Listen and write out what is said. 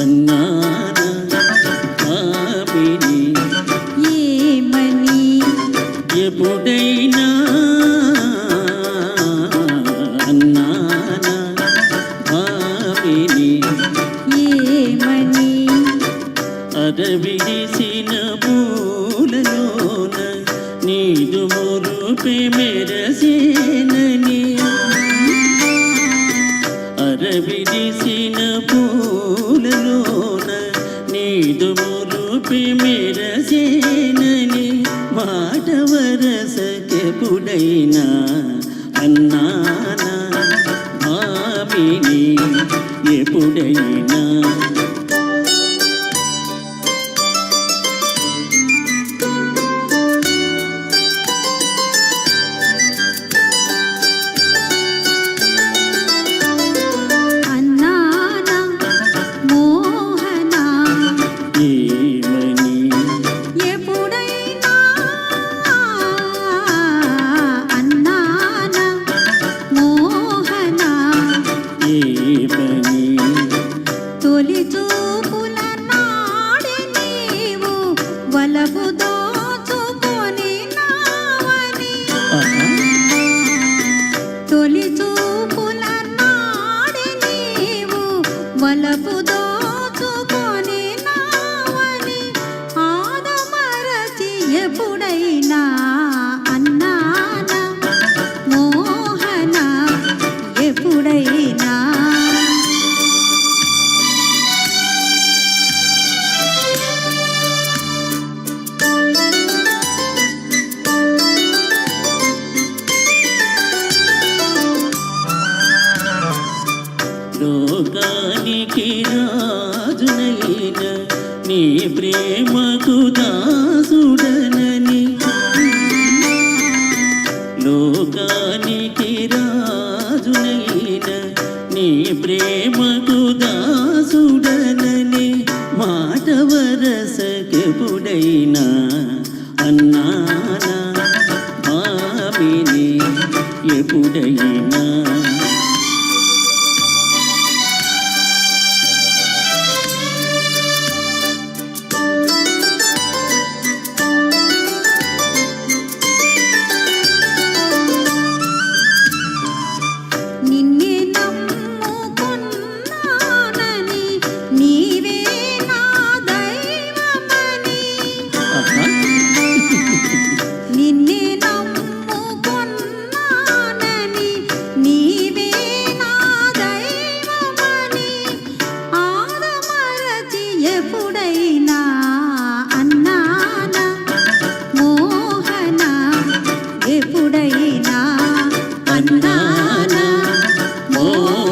అన్నానా పాపిని ఏమని? ఎప్పుడైనా అన్నానా పాపిని ఏమని? అరవిడిసిన పూలలోన నీదు మురుపే మెరసేనని అరవిడిసిన పూలలోన నీదు మురుపే మెరసేనని మాట వరసకెప్పుడైనా అన్నానా మామిని ఎప్పుడైనా ఏమని? ఎప్పుడైనా అన్నానా మోహనా? ఏమని? తొలి చూపుల నాడి నీవు వలపు దోచుకొని నావని. ఆహా, తొలి చూపుల నాడి నీవు వలపు దోచుకొని ఎప్పుడైనా అన్నానా? మోహన ఎప్పుడైనా? లోకానికి రాజునైన నీ ప్రేమకు దా లోకానికి రాజునైన నీ ప్రేమకు దాసుడనని మాట వరసకెప్పుడైనా అన్నానా మామిని ఎప్పుడైనా ఎప్పుడైనా అన్నాన? మోహన ఎప్పుడైనా అన్నాన? మోహన